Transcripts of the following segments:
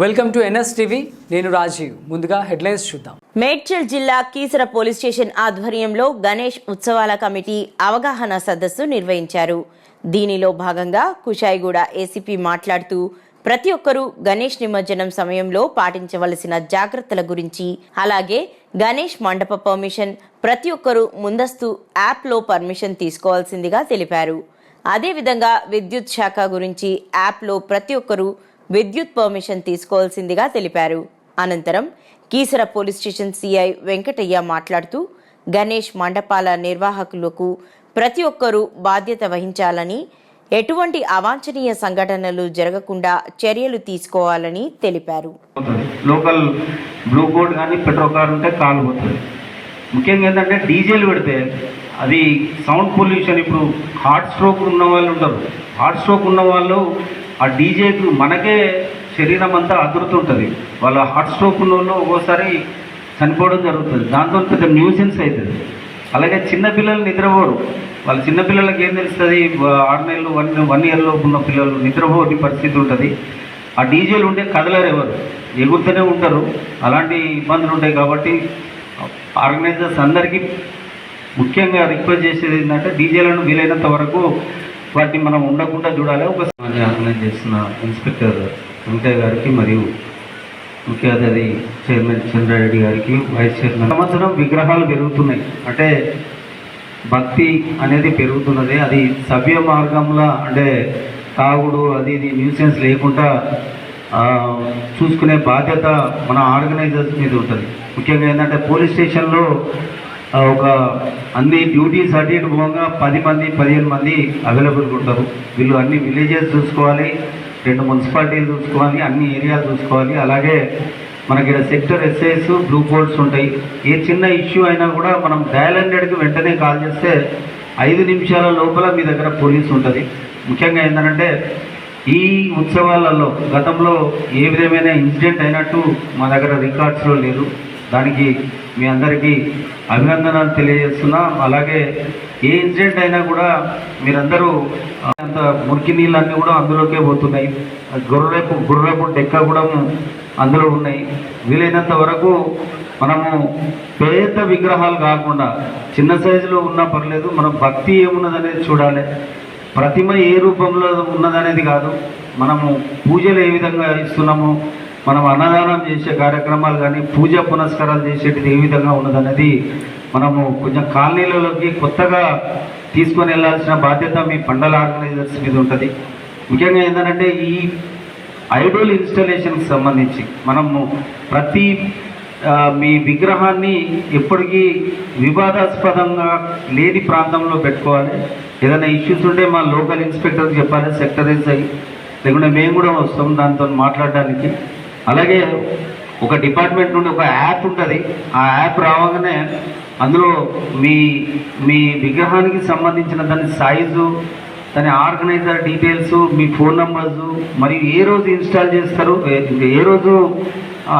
Welcome to NS TV. నేను రాజీవ్. ముందుగా headlines చూద్దాం. మేడ్చల్ జిల్లా కీసర పోలీస్ స్టేషన్ ఆధ్వర్యంలో గణేష్ ఉత్సవాల కమిటీ అవగాహన సదస్సు నిర్వహించారు. దీనిలో భాగంగా కుషాయిగూడ ఏసీపీ మాట్లాడుతూ ప్రతి ఒక్కరూ గణేష్ నిమజ్జనం సమయంలో పాటించవలసిన జాగ్రత్తల గురించి అలాగే గణేష్ మండప పర్మిషన్ ప్రతి ఒక్కరూ ముందస్తు యాప్లో పర్మిషన్ తీసుకోవాల్సిందిగా తెలిపారు. అదేవిధంగా విద్యుత్ శాఖ గురించి యాప్లో ప్రతి ఒక్కరూ విద్యుత్ పర్మిషన్ తీసుకోవాల్సిందిగా తెలిపారు. అనంతరం Keesara police station CI Venkataiah మాట్లాడుతూ గణేష్ మండపాల నిర్వాహకులకు ప్రతి ఒక్కరూ బాధ్యత వహించాలని ఎటువంటి అవాంఛనీయ సంఘటనలు జరగకుండా చర్యలు తీసుకోవాలని తెలిపారు. లోకల్ బ్లూ బోర్డ్ కానీ పెట్రోల్ కార్ ఉంటే కాలు పోతుంది. ముఖ్యంగా ఏంటంటే డీజిల్ పెడితే అది సౌండ్ పొల్యూషన్ ఇప్పుడు హార్ట్ స్ట్రోక్ ఉన్న వాళ్ళు ఉంటారు. హార్ట్ స్ట్రోక్ ఉన్న వాళ్ళు ఆ డీజేకి మనకే శరీరం అంతా అదురుతుంటుంది. వాళ్ళ హార్ట్ స్ట్రోక్ ఉన్న వాళ్ళు ఒక్కోసారి చనిపోవడం జరుగుతుంది. దాంతో పెద్ద న్యూసెన్స్ అవుతుంది అలాగే చిన్నపిల్లలు నిద్రపోరు. వాళ్ళ చిన్నపిల్లలకి ఏం తెలుస్తుంది? ఆరు నెలలు వన్ వన్ ఇయర్లో ఉన్న పిల్లలు నిద్రపోని పరిస్థితి ఉంటుంది. ఆ డీజేలు ఉంటే కదలరు ఎవరు? ఎగురుతూనే ఉంటారు. అలాంటి ఇబ్బందులు ఉంటాయి కాబట్టి ఆర్గనైజర్స్ అందరికీ ముఖ్యంగా రిక్వెస్ట్ చేసేది ఏంటంటే డీజేలను వీలైనంత వరకు వాటిని మనం ఉండకుండా చూడాలి. ఒక ఆర్గనైజ్ చేస్తున్న ఇన్స్పెక్టర్ వెంకయ్య గారికి మరియు ముఖ్య అతిథి చైర్మన్ చంద్రారెడ్డి గారికి వైస్ చైర్మన్. సంవత్సరం విగ్రహాలు పెరుగుతున్నాయి. అంటే భక్తి అనేది పెరుగుతున్నది. అది సవ్య మార్గంలో అంటే తాగుడు అది ఇది న్యూసెన్స్ లేకుండా చూసుకునే బాధ్యత మన ఆర్గనైజర్స్ మీద ఉంటుంది. ముఖ్యంగా ఏంటంటే పోలీస్ స్టేషన్లో ఒక అన్ని డ్యూటీస్ అటు ఇటు పోగా పది మంది పదిహేను మంది అవైలబుల్గా ఉంటారు. వీళ్ళు అన్ని విలేజెస్ చూసుకోవాలి రెండు మున్సిపాలిటీలు చూసుకోవాలి అన్ని ఏరియాలు చూసుకోవాలి. అలాగే మనకి సెక్టర్ ఎస్ఐస్ బ్లూ బోర్డ్స్ ఉంటాయి. ఏ చిన్న ఇష్యూ అయినా కూడా మనం డయల్ హండ్రెడ్కి వెంటనే కాల్ చేస్తే ఐదు నిమిషాల లోపల మీ దగ్గర పోలీస్ ఉంటుంది. ముఖ్యంగా ఏంటంటే ఈ ఉత్సవాలలో గతంలో ఏ విధమైన ఇన్సిడెంట్ అయినట్టు మా దగ్గర రికార్డ్స్లో లేదు దానికి మీ అందరికీ అభినందనలు తెలియజేస్తున్నా. అలాగే ఏ ఇన్సిడెంట్ అయినా కూడా మీరందరూ అంత మురికి నీళ్ళన్నీ కూడా అందులోకే పోతున్నాయి. గొర్రెపు గొర్రెపు డెక్క కూడా అందులో ఉన్నాయి. వీలైనంత వరకు మనము పేద విగ్రహాలు కాకుండా చిన్న సైజులో ఉన్నా పర్లేదు మనం భక్తి ఏమున్నదనేది చూడాలి. ప్రతిమ ఏ రూపంలో ఉన్నదనేది కాదు. మనము పూజలు ఏ విధంగా ఇస్తున్నాము మనం అన్నదానం చేసే కార్యక్రమాలు కానీ పూజ పునస్కారాలు చేసేటిది ఏ విధంగా ఉన్నదనేది మనము కొంచెం కాలనీలలోకి కొత్తగా తీసుకొని వెళ్ళాల్సిన బాధ్యత మీ పండల ఆర్గనైజర్స్ మీద ఉంటుంది. ముఖ్యంగా ఏంటంటే ఈ ఐడోల్ ఇన్స్టలేషన్కి సంబంధించి మనము ప్రతి మీ విగ్రహాన్ని ఎప్పటికీ వివాదాస్పదంగా లేని ప్రాంతంలో పెట్టుకోవాలి. ఏదైనా ఇష్యూస్ ఉంటే మా లోకల్ ఇన్స్పెక్టర్ చెప్పాలి సెక్టరీస్ అయ్యి. లేకుంటే మేము కూడా వస్తాం దాంతో మాట్లాడడానికి. అలాగే ఒక డిపార్ట్మెంట్ నుండి ఒక యాప్ ఉంటుంది. ఆ యాప్ రావగానే అందులో మీ మీ విగ్రహానికి సంబంధించిన దాని సైజు దాని ఆర్గనైజర్ డీటెయిల్స్ మీ ఫోన్ నంబర్స్ మరియు ఏ రోజు ఇన్స్టాల్ చేస్తారు ఏ- రోజు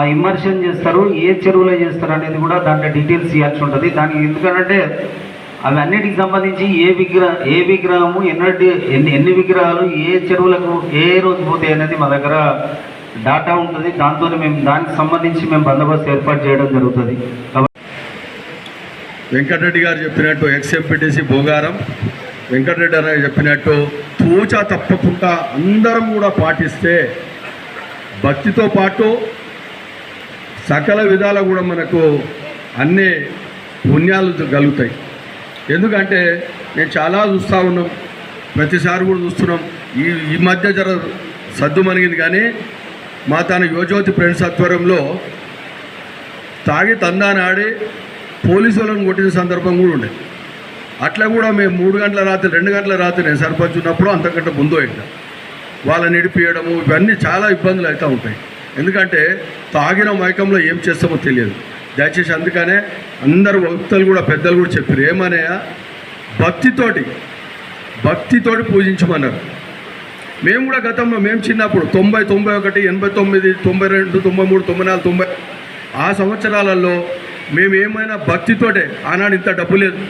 ఇమ్మర్షన్ చేస్తారు ఏ చెరువులో చేస్తారు అనేది కూడా దాంట్లో డీటెయిల్స్ ఇవ్వాల్సి ఉంటుంది. దానికి ఎందుకంటే అవి అన్నిటికి సంబంధించి ఏ విగ్రహ ఏ విగ్రహము ఎన్నటి ఎన్ని ఎన్ని విగ్రహాలు ఏ చెరువులకు ఏ రోజు పోతాయి అనేది మా దగ్గర డాటా ఉంటుంది. దాంతో మేము దానికి సంబంధించి మేము బందోబస్తు ఏర్పాటు చేయడం జరుగుతుంది. వెంకటరెడ్డి గారు చెప్పినట్టు ఎక్స్ఎంపిటిసి భోగారం. వెంకటరెడ్డి గారు చెప్పినట్టు తూచా తప్పకుండా అందరం కూడా పాటిస్తే భక్తితో పాటు సకల విధాల కూడా మనకు అన్ని పుణ్యాలు కలుగుతాయి. ఎందుకంటే నేను చాలా చూస్తూ ఉన్నాం. ప్రతిసారి కూడా చూస్తున్నాం. ఈ ఈ మధ్య జర సద్దు మనిగింది కానీ మా తన యువజ్యోతి ఫ్రెండ్స్ ఆధ్వర్యంలో తాగి తందానాడి పోలీసు పోలీసులను కొట్టిన సందర్భం కూడా ఉండే. అట్లా కూడా మేము మూడు గంటల రాత్రి రెండు గంటల రాత్రి నేను సర్పంచ్ ఉన్నప్పుడు అంతకంటే ముందు ఇంకా వాళ్ళని నిడిపియడము ఇవన్నీ చాలా ఇబ్బందులు అవుతూ ఉంటాయి. ఎందుకంటే తాగిన మైకంలో ఏం చేస్తామో తెలియదు. దయచేసి అందుకనే అందరు భక్తులు కూడా పెద్దలు కూడా చెప్పారు ఏమనయా భక్తితోటి భక్తితోటి పూజించమన్నారు. మేము కూడా గతంలో మేము చిన్నప్పుడు తొంభై తొంభై ఒకటి ఎనభై తొమ్మిది తొంభై రెండు తొంభై మూడు తొంభై నాలుగు తొంభై ఆ సంవత్సరాలలో మేము ఏమైనా భక్తితోటే ఆనాడు ఇంత డబ్బు లేదు.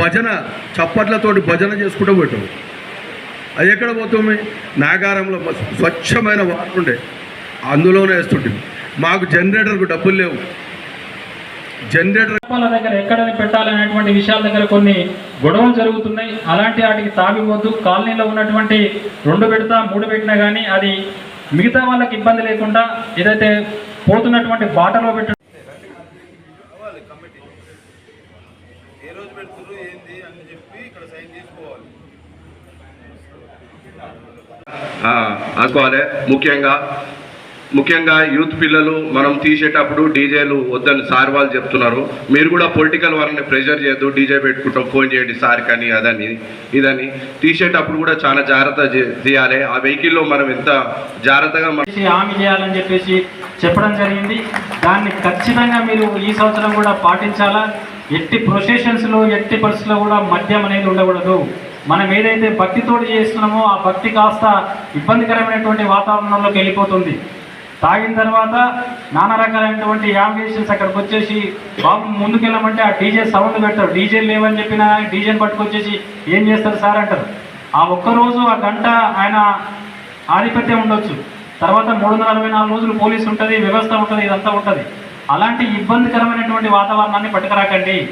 భజన చప్పట్లతోటి భజన చేసుకుంటూ పోయాం అది ఎక్కడ పోతుంది? నాగారంలో స్వచ్ఛమైన వాటర్ ఉండే. అందులోనే వేస్తుంటే మాకు జనరేటర్కు డబ్బులు లేవు. జనరేటర్ దగ్గర ఎక్కడని పెట్టాలనేటువంటి విషయాల దగ్గర కొన్ని గొడవలు జరుగుతున్నాయి. అలాంటి వాటికి తాగిపోద్దు కాలనీలో ఉన్నటువంటి రెండు పెడతా మూడు పెట్టినా కానీ అది మిగతా వాళ్ళకి ఇబ్బంది లేకుండా ఏదైతే పోతున్నటువంటి బాటలో పెట్ట ఆ, అనుకోవాలి ముఖ్యంగా ముఖ్యంగా యూత్ పిల్లలు మనం తీసేటప్పుడు డీజేలు వద్దని సార్ వాళ్ళు చెప్తున్నారు. మీరు కూడా పొలిటికల్ వాళ్ళని ప్రెషర్ చేయొద్దు డీజే పెట్టుకుంటాం ఫోన్ చేయండి సార్ కానీ అదని ఇదని. తీసేటప్పుడు కూడా చాలా జాగ్రత్త తీయాలి ఆ వెహికల్లో మనం ఎంత జాగ్రత్తగా హామీ చేయాలని చెప్పేసి చెప్పడం జరిగింది. దాన్ని ఖచ్చితంగా మీరు ఈ సంవత్సరం కూడా పాటించాలా? ఎట్టి ప్రొసెషన్స్లో ఎట్టి పరిస్థితుల్లో కూడా మద్యం అనేది ఉండకూడదు. మనం ఏదైతే భక్తితోటి చేస్తున్నామో ఆ భక్తి కాస్త ఇబ్బందికరమైనటువంటి వాతావరణంలోకి వెళ్ళిపోతుంది. తాగిన తర్వాత నానా రకాలైనటువంటి యామినేషన్స్ అక్కడికి వచ్చేసి బాబు ముందుకెళ్ళమంటే ఆ డీజే సౌండ్ పెడతారు. డీజే లేవని చెప్పినా డీజేని పట్టుకొచ్చేసి ఏం చేస్తారు సార్ అంటారు. ఆ ఒక్కరోజు ఆ గంట ఆయన ఆధిపత్యం ఉండొచ్చు. తర్వాత మూడు వందల అరవై నాలుగు రోజులు పోలీసు ఉంటుంది వ్యవస్థ ఉంటుంది ఇదంతా ఉంటుంది. అలాంటి ఇబ్బందికరమైనటువంటి వాతావరణాన్ని పట్టుకురాకండి.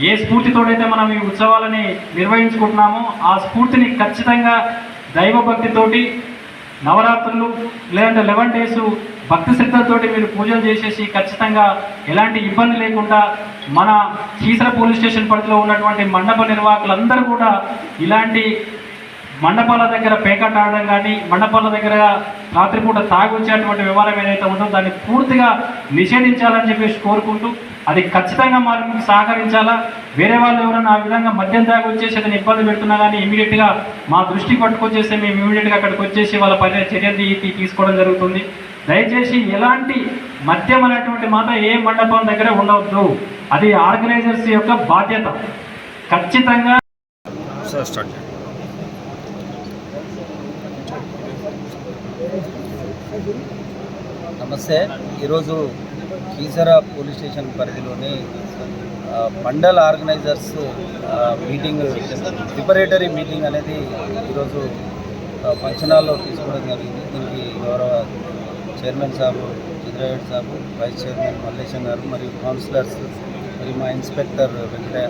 ఏ స్ఫూర్తితోడైతే మనం ఈ ఉత్సవాలని నిర్వహించుకుంటున్నామో ఆ స్ఫూర్తిని ఖచ్చితంగా దైవభక్తితోటి నవరాత్రులు లేదంటే లెవెన్ డేస్ భక్తి శ్రద్ధలతోటి మీరు పూజలు చేసేసి ఖచ్చితంగా ఎలాంటి ఇబ్బంది లేకుండా మన చీసర పోలీస్ స్టేషన్ పరిధిలో ఉన్నటువంటి మండప నిర్వాహకులందరూ కూడా ఇలాంటి మండపాల దగ్గర పేకాట ఆడడం కానీ మండపాల దగ్గర రాత్రిపూట తాగుచ్చేటువంటి వ్యవహారం ఏదైతే ఉందో దాన్ని పూర్తిగా నిషేధించాలని చెప్పేసి కోరుకుంటూ అది ఖచ్చితంగా మనం సహకరించాలా? వేరే వాళ్ళు ఎవరైనా ఆ విధంగా మద్యం తాగి వచ్చేసి అతను ఇబ్బంది పెడుతున్నా కానీ ఇమీడియట్గా మా దృష్టి పట్టుకొచ్చేసి మేము ఇమీడియట్గా అక్కడికి వచ్చేసి వాళ్ళ పైన చర్యలు తీసుకోవడం జరుగుతుంది. దయచేసి ఎలాంటి మద్యం అనేటువంటి మాట ఏ మండపం దగ్గర ఉండవద్దు. అది ఆర్గనైజర్స్ యొక్క బాధ్యత. ఖచ్చితంగా నమస్తే. ఈరోజు కీసర పోలీస్ స్టేషన్ పరిధిలోని mandal organisers meeting preparatory meeting అనేది ఈరోజు ఆ, ఫంక్షన్ హాల్లో తీసుకోవడం జరిగింది. దీనికి గౌరవ chairman Sabu Chandraiah Sabu vice chairman Mallesham garu మరియు కౌన్సిలర్స్ మరియు మా ఇన్స్పెక్టర్ వెంకటయ్య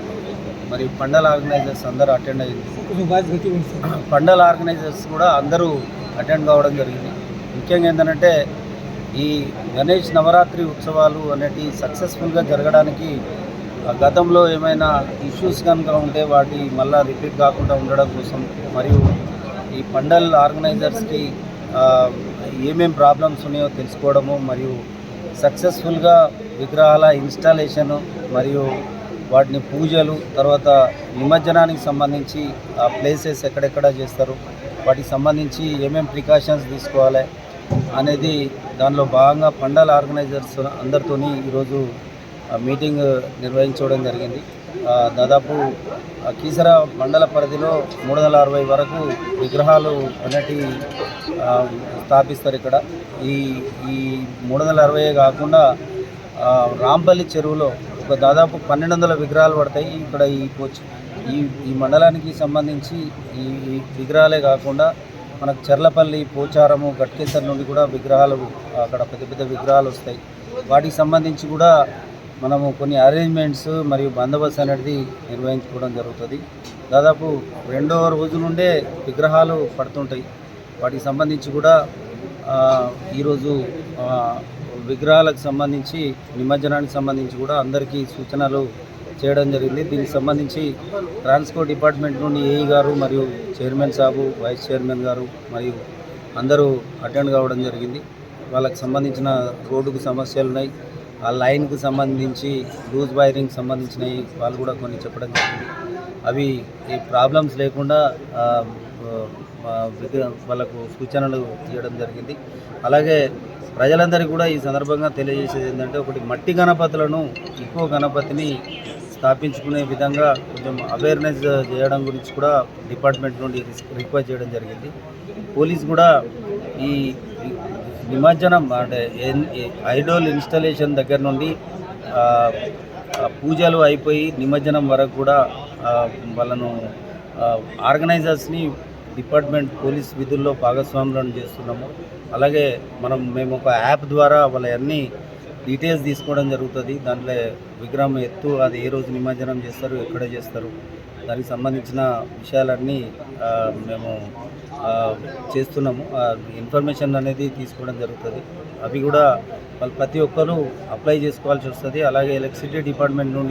మరియు పండల్ ఆర్గనైజర్స్ అందరూ అటెండ్ అయ్యింది పండల్ ఆర్గనైజర్స్ కూడా అందరూ అటెండ్ కావడం జరిగింది. ముఖ్యంగా ఏంటంటే ఈ గణేష్ నవరాత్రి ఉత్సవాలు అనేటి సక్సెస్ఫుల్గా జరగడానికి గతంలో ఏమైనా ఇష్యూస్ కనుక ఉంటే వాటి మళ్ళీ రిపీట్ కాకుండా ఉండడం కోసం మరియు ఈ పండల్ ఆర్గనైజర్స్కి ఏమేం ప్రాబ్లమ్స్ ఉన్నాయో తెలుసుకోవడము మరియు సక్సెస్ఫుల్గా విగ్రహాల ఇన్స్టాలేషను మరియు వాటిని పూజలు తర్వాత నిమజ్జనానికి సంబంధించి ఆ ప్లేసెస్ ఎక్కడెక్కడ చేస్తారు వాటికి సంబంధించి ఏమేం ప్రికాషన్స్ తీసుకోవాలి అనేది దానిలో భాగంగా పండల్ ఆర్గనైజర్స్ అందరితోని ఈరోజు మీటింగ్ నిర్వహించడం జరిగింది. దాదాపు కీసర మండల పరిధిలో మూడు వందల అరవై వరకు విగ్రహాలు అనేటి స్థాపిస్తారు ఇక్కడ. ఈ ఈ మూడు వందల అరవై కాకుండా రాంపల్లి చెరువులో ఒక దాదాపు పన్నెండు వందల విగ్రహాలు పడతాయి. ఇక్కడ ఈ ఈ ఈ మండలానికి సంబంధించి ఈ విగ్రహాలే కాకుండా మనకు చెర్లపల్లి పోచారము గట్కేసర్ నుండి కూడా విగ్రహాలు అక్కడ పెద్ద పెద్ద విగ్రహాలు వస్తాయి. వాటికి సంబంధించి కూడా మనము కొన్ని అరేంజ్మెంట్స్ మరియు బందోబస్తు అనేది నిర్వహించుకోవడం జరుగుతుంది. దాదాపు రెండవ రోజు నుండే విగ్రహాలు పడుతుంటాయి. వాటికి సంబంధించి కూడా ఈరోజు విగ్రహాలకు సంబంధించి నిమజ్జనానికి సంబంధించి కూడా అందరికీ సూచనలు చేయడం జరిగింది. దీనికి సంబంధించి ట్రాన్స్పోర్ట్ డిపార్ట్మెంట్ నుండి ఏఈ గారు మరియు చైర్మన్ సాబు వైస్ చైర్మన్ గారు మరియు అందరూ అటెండ్ కావడం జరిగింది. వాళ్ళకి సంబంధించిన రోడ్డుకు సమస్యలు ఉన్నాయి. ఆ లైన్కు సంబంధించి లూజ్ వైరింగ్ సంబంధించినవి వాళ్ళు కూడా కొన్ని చెప్పడం జరిగింది. అవి ఈ ప్రాబ్లమ్స్ లేకుండా వాళ్ళకు సూచనలు ఇవ్వడం జరిగింది. అలాగే ప్రజలందరికీ కూడా ఈ సందర్భంగా తెలియజేసేది ఏంటంటే ఒకటి మట్టి గణపతులను ఎక్కువ గణపతిని స్థాపించుకునే విధంగా కొంచెం అవేర్నెస్ చేయడం గురించి కూడా డిపార్ట్మెంట్ నుండి రిక్వెస్ట్ చేయడం జరిగింది. పోలీస్ కూడా ఈ నిమజ్జనం అంటే ఎన్- ఐడోల్ ఇన్స్టాలేషన్ దగ్గర నుండి పూజలు అయిపోయి నిమజ్జనం వరకు కూడా వాళ్ళను ఆర్గనైజర్స్ని డిపార్ట్మెంట్ పోలీస్ విధుల్లో భాగస్వాములను చేస్తున్నాము. అలాగే మనం మేము ఒక యాప్ ద్వారా వాళ్ళ అన్నీ డీటెయిల్స్ తీసుకోవడం జరుగుతుంది. దాంట్లో విగ్రహం ఎత్తు అది ఏ రోజు నిమజ్జనం చేస్తారు ఎక్కడ చేస్తారు దానికి సంబంధించిన విషయాలన్నీ మేము చేస్తున్నాము. ఇన్ఫర్మేషన్ అనేది తీసుకోవడం జరుగుతుంది. అవి కూడా వాళ్ళు ప్రతి ఒక్కరూ అప్లై చేసుకోవాల్సి వస్తుంది. అలాగే ఎలక్ట్రిసిటీ డిపార్ట్మెంట్ నుండి